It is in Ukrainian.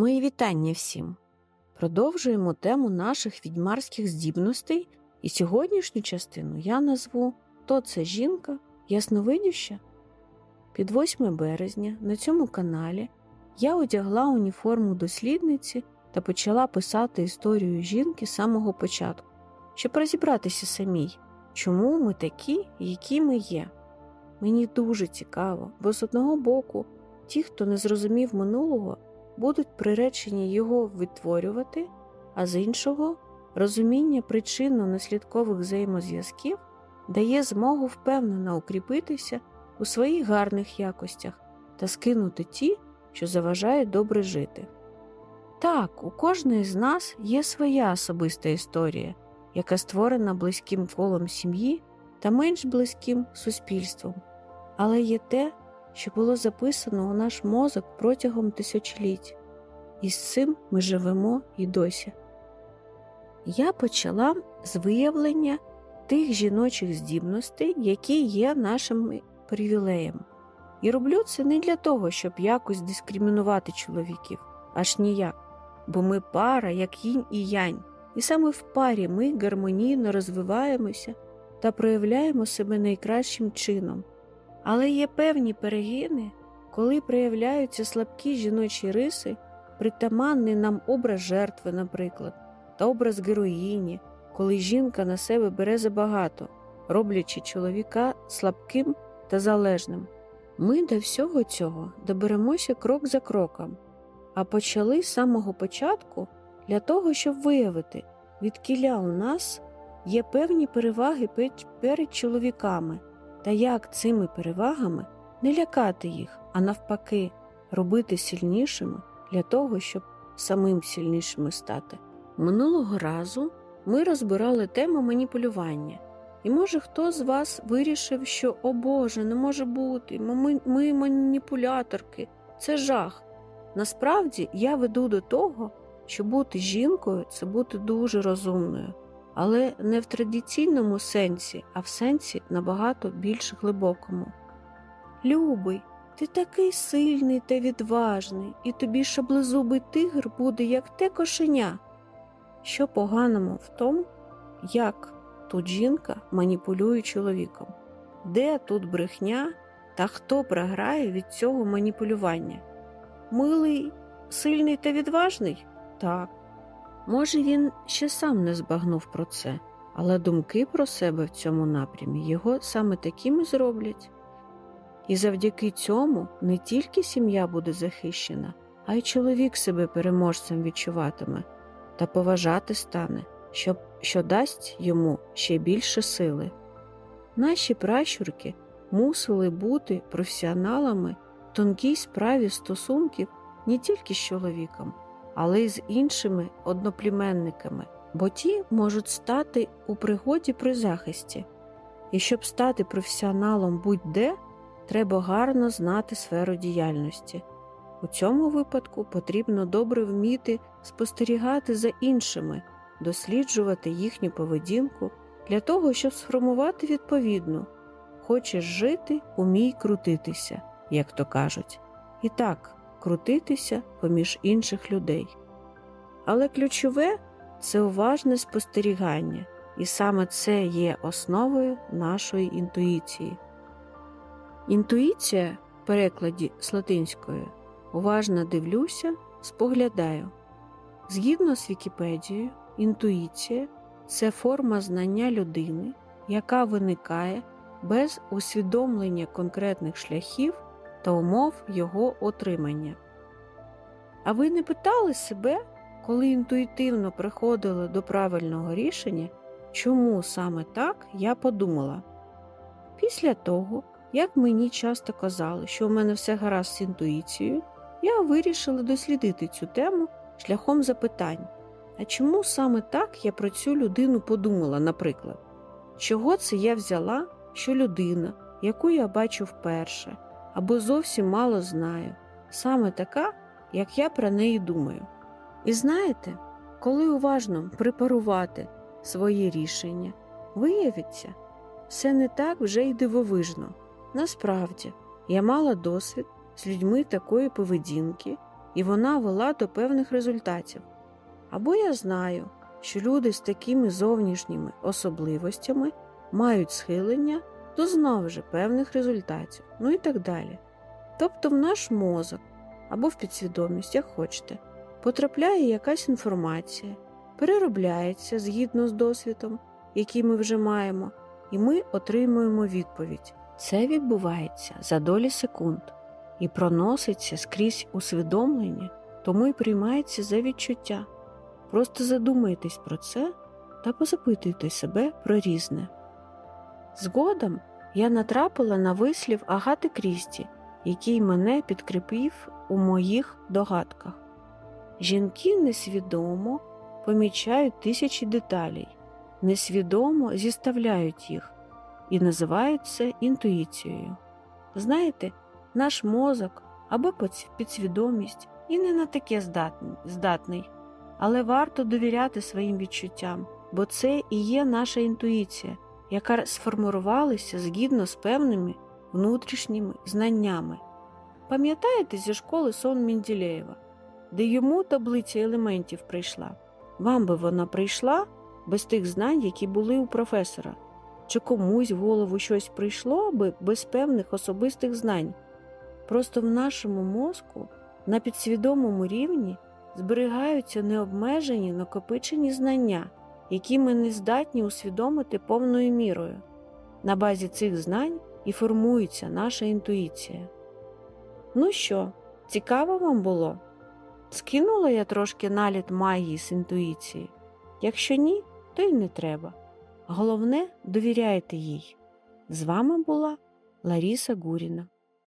Мої вітання всім. Продовжуємо тему наших відьмарських здібностей, і сьогоднішню частину я назву То це жінка ясновидюща. Під 8 березня на цьому каналі я одягла уніформу дослідниці та почала писати історію жінки з самого початку, щоб розібратися самій, чому ми такі, які ми є. Мені дуже цікаво, бо з одного боку, ті, хто не зрозумів минулого, будуть приречені його відтворювати, а з іншого, розуміння причинно-наслідкових взаємозв'язків дає змогу впевнено укріпитися у своїх гарних якостях та скинути ті, що заважають добре жити. Так, у кожної з нас є своя особиста історія, яка створена близьким колом сім'ї та менш близьким суспільством, але є те, що було записано у наш мозок протягом тисячоліть, і з цим ми живемо і досі. Я почала з виявлення тих жіночих здібностей, які є нашим привілеєм. І роблю це не для того, щоб якось дискримінувати чоловіків, аж ніяк, бо ми пара, як їнь і янь, і саме в парі ми гармонійно розвиваємося та проявляємо себе найкращим чином. Але є певні перегини, коли проявляються слабкі жіночі риси, притаманний нам образ жертви, наприклад, та образ героїні, коли жінка на себе бере забагато, роблячи чоловіка слабким та залежним. Ми до всього цього доберемося крок за кроком, а почали з самого початку для того, щоб виявити, відкіля у нас є певні переваги перед чоловіками та як цими перевагами не лякати їх, а навпаки, робити сильнішими для того, щоб самим сильнішими стати. Минулого разу ми розбирали тему маніпулювання, і може хто з вас вирішив, що о Боже, не може бути, ми, ми маніпуляторки, це жах. Насправді я веду до того, що бути жінкою це бути дуже розумною але не в традиційному сенсі, а в сенсі набагато більш глибокому. Любий, ти такий сильний та відважний, і тобі шаблезубий тигр буде, як те кошеня. Що поганому в тому, як тут жінка маніпулює чоловіком, де тут брехня та хто програє від цього маніпулювання? Милий, сильний та відважний? Так. Може, він ще сам не збагнув про це, але думки про себе в цьому напрямі його саме таким і зроблять. І завдяки цьому не тільки сім'я буде захищена, а й чоловік себе переможцем відчуватиме та поважати стане, що, що дасть йому ще більше сили. Наші пращурки мусили бути професіоналами в тонкій справі стосунків не тільки з чоловіком але й з іншими однопліменниками, бо ті можуть стати у пригоді при захисті. І щоб стати професіоналом будь-де, треба гарно знати сферу діяльності. У цьому випадку потрібно добре вміти спостерігати за іншими, досліджувати їхню поведінку для того, щоб сформувати відповідну Хочеш жити, умій крутитися, як то кажуть. І так, крутитися поміж інших людей. Але ключове це уважне спостерігання, і саме це є основою нашої інтуїції. Інтуїція в перекладі з латинської уважно дивлюся, споглядаю. Згідно з Вікіпедією, інтуїція це форма знання людини, яка виникає без усвідомлення конкретних шляхів та умов його отримання. А ви не питали себе, коли інтуїтивно приходили до правильного рішення, чому саме так я подумала? Після того, як мені часто казали, що у мене все гаразд з інтуїцією, я вирішила дослідити цю тему шляхом запитань. А чому саме так я про цю людину подумала, наприклад? Чого це я взяла, що людина, яку я бачу вперше, або зовсім мало знаю, саме така, як я про неї думаю. І знаєте, коли уважно препарувати свої рішення, виявиться, все не так вже й дивовижно. Насправді, я мала досвід з людьми такої поведінки і вона вела до певних результатів. Або я знаю, що люди з такими зовнішніми особливостями мають схилення до знову ж певних результатів, ну і так далі. Тобто в наш мозок або в підсвідомість, як хочете, потрапляє якась інформація, переробляється згідно з досвідом, який ми вже маємо, і ми отримуємо відповідь. Це відбувається за долі секунд і проноситься скрізь усвідомлення, тому й приймається за відчуття. Просто задумайтесь про це та позапитуйте себе про різне. Згодом я натрапила на вислів Агати Крісті, який мене підкріпив у моїх догадках. Жінки несвідомо помічають тисячі деталей, несвідомо зіставляють їх і називають це інтуїцією. Знаєте, наш мозок або підсвідомість і не на таке здатний, але варто довіряти своїм відчуттям, бо це і є наша інтуїція, яка сформувалася згідно з певними внутрішніми знаннями. Пам'ятаєте зі школи сон Менділеєва, де йому таблиця елементів прийшла? Вам би вона прийшла без тих знань, які були у професора? Чи комусь в голову щось прийшло би без певних особистих знань? Просто в нашому мозку на підсвідомому рівні зберігаються необмежені накопичені знання, які ми не здатні усвідомити повною мірою. На базі цих знань і формується наша інтуїція. Ну що, цікаво вам було? Скинула я трошки наліт магії з інтуїції. Якщо ні, то й не треба. Головне, довіряйте їй. З вами була Ларіса Гуріна.